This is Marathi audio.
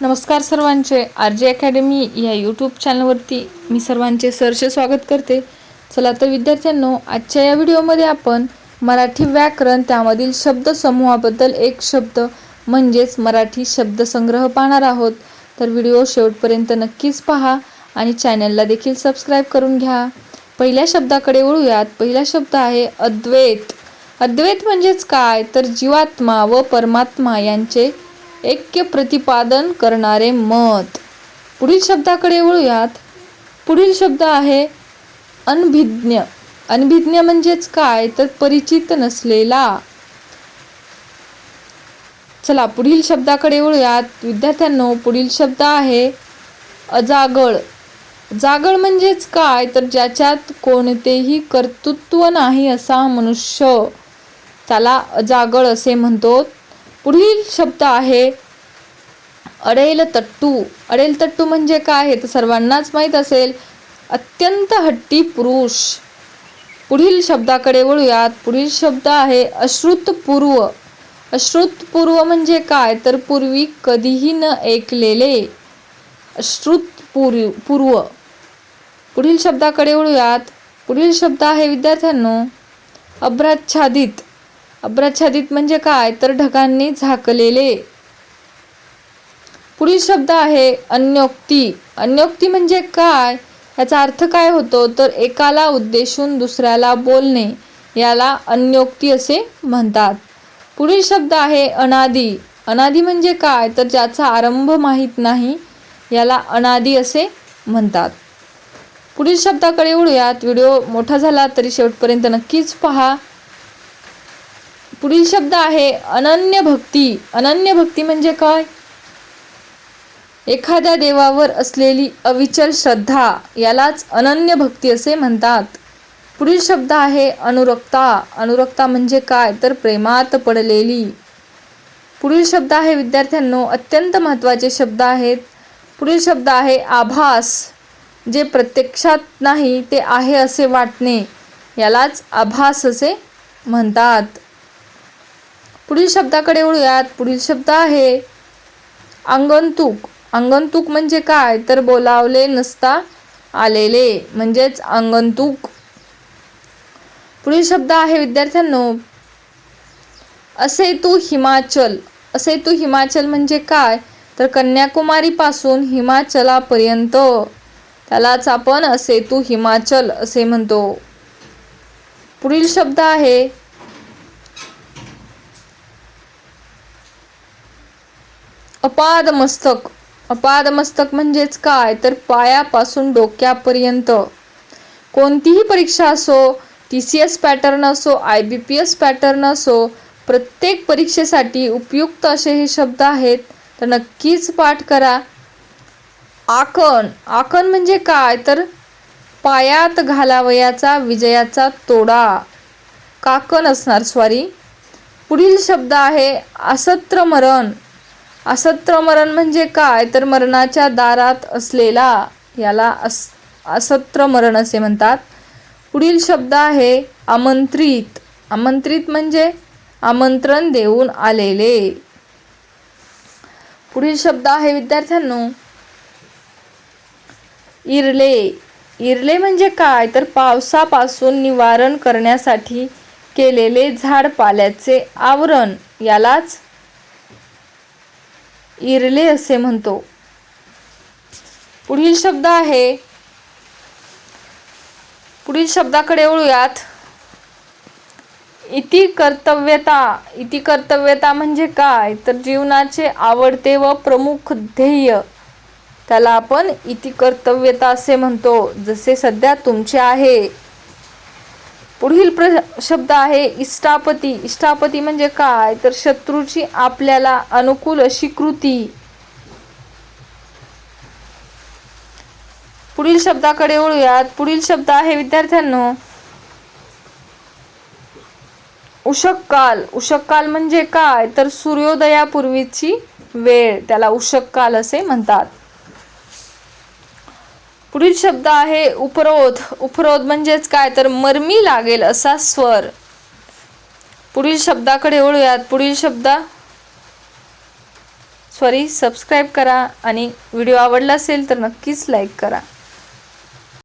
नमस्कार सर्वांचे. आर जे अकॅडमी या यूट्यूब चॅनलवरती मी सर्वांचे सरसे स्वागत करते. चला तर विद्यार्थ्यांनो आजच्या या व्हिडिओमध्ये आपण मराठी व्याकरण त्यामधील शब्दसमूहाबद्दल एक शब्द म्हणजेच मराठी शब्दसंग्रह पाहणार आहोत. तर व्हिडिओ शेवटपर्यंत नक्कीच पहा आणि चॅनलला देखील सबस्क्राईब करून घ्या. पहिल्या शब्दाकडे वळूयात. पहिला शब्द आहे अद्वैत. अद्वैत म्हणजेच काय? तर जीवात्मा व परमात्मा यांचे ऐक्य प्रतिपादन करणारे मत. पुढील शब्दाकडे वळूयात. पुढील शब्द आहे अनभिज्ञ. अनभिज्ञ म्हणजेच काय? तर परिचित नसलेला. चला पुढील शब्दाकडे वळूयात. विद्यार्थ्यांनो पुढील शब्द आहे अजागळ. जागळ म्हणजेच काय? तर ज्याच्यात कोणतेही कर्तृत्व नाही असा मनुष्य. त्याला अजागळ असे म्हणतो. पुढील शब्द आहे अडेल तट्टू. अडेल तट्टू म्हणजे काय हे तर सर्वांनाच माहीत असेल अत्यंत हट्टी पुरुष. पुढील शब्दाकडे वळूयात. पुढील शब्द आहे अश्रुतपूर्व अश्रुतपूर्व म्हणजे काय? तर पूर्वी कधीही न ऐकलेले अश्रुतपूर्व पूर्व. पुढील शब्दाकडे वळूयात. पुढील शब्द आहे विद्यार्थ्यांनो अभ्राच्छादित. अभ्राच्छादित म्हणजे काय? तर ढगांनी झाकलेले. पुढील शब्द आहे अन्योक्ती. अन्योक्ती म्हणजे काय? याचा अर्थ काय होतो? तर एकाला उद्देशून दुसऱ्याला बोलणे. याला अन्योक्ती असे म्हणतात. पुढील शब्द आहे अनादी. अनादी म्हणजे काय? तर ज्याचा आरंभ माहीत नाही याला अनादी असे म्हणतात. पुढील शब्दाकडे उडूयात व्हिडिओ मोठा झाला तरी शेवटपर्यंत नक्कीच पहा. पुढील शब्द आहे अनन्य भक्ती. अनन्य भक्ती म्हणजे काय? एखाद्या देवावर असलेली अविचल श्रद्धा यालाच अनन्य भक्ती असे म्हणतात. पुढील शब्द आहे अनुरक्ता. अनुरक्ता म्हणजे काय? तर प्रेमात पडलेली. पुढील शब्द आहे विद्यार्थ्यांनो अत्यंत महत्त्वाचे शब्द आहेत. पुढील शब्द आहे आभास जे प्रत्यक्षात नाही ते आहे असे वाटणे. यालाच आभास असे म्हणतात. पुढील शब्दाकडे वळूयात. पुढील शब्द आहे अंगंतुक. अंगंतुक म्हणजे काय? तर बोलावले नसता आलेले म्हणजेच अंगंतुक. पुढील शब्द आहे विद्यार्थ्यांनो असे तू हिमाचल. असे तू हिमाचल म्हणजे काय? तर कन्याकुमारीपासून हिमाचलापर्यंत. त्यालाच आपण असे तू हिमाचल असे म्हणतो. पुढील शब्द आहे अपादमस्तक. अपादमस्तक म्हणजेच काय? तर पायापासून डोक्यापर्यंत. कोणतीही परीक्षा असो टी सी एस पॅटर्न असो I B P S pattern असो प्रत्येक परीक्षेसाठी उपयुक्त असे हे शब्द आहेत तर नक्कीच पाठ करा. आकण आकण म्हणजे काय? तर पायात घालावयाचा विजयाचा तोडा. काकण असणार सॉरी पुढील शब्द आहे असत्र मरण असत्र मरण म्हणजे काय? तर मरणाच्या दारात असलेला याला अस असत्र मरण असे म्हणतात. पुढील शब्द आहे आमंत्रित. आमंत्रित म्हणजे आमंत्रण देऊन आलेले. पुढील शब्द आहे विद्यार्थ्यांनो. इरले. इरले म्हणजे काय? तर पावसापासून निवारण करण्यासाठी केलेले झाडपाल्याचे आवरण. यालाच इरले असे म्हणतो. पुढील शब्द आहे. पुढील शब्दाकडे वळूयात. इति कर्तव्यता. इति कर्तव्यता म्हणजे काय? तर जीवनाचे आवडते व प्रमुख ध्येय. त्याला आपण इति कर्तव्यता असे म्हणतो. जसे सध्या तुमचे आहे. पुढील प्र शब्द आहे इष्टापती. इष्टापती म्हणजे काय? तर शत्रूची आपल्याला अनुकूल अशी कृती. पुढील शब्दाकडे वळूयात. पुढील शब्द आहे विद्यार्थ्यांनो. उषक काल उषक काल म्हणजे काय? तर सूर्योदयापूर्वीची वेळ. त्याला उषक काल असे म्हणतात. पुढील शब्द आहे उपरोध. उपरोध म्हणजेच काय? तर मर्मी लागेल असा स्वर. पुढील शब्दाकडे वळूयात. पुढील शब्द. सॉरी सबस्क्राईब करा आणि व्हिडिओ आवडला असेल तर नक्कीच लाईक करा.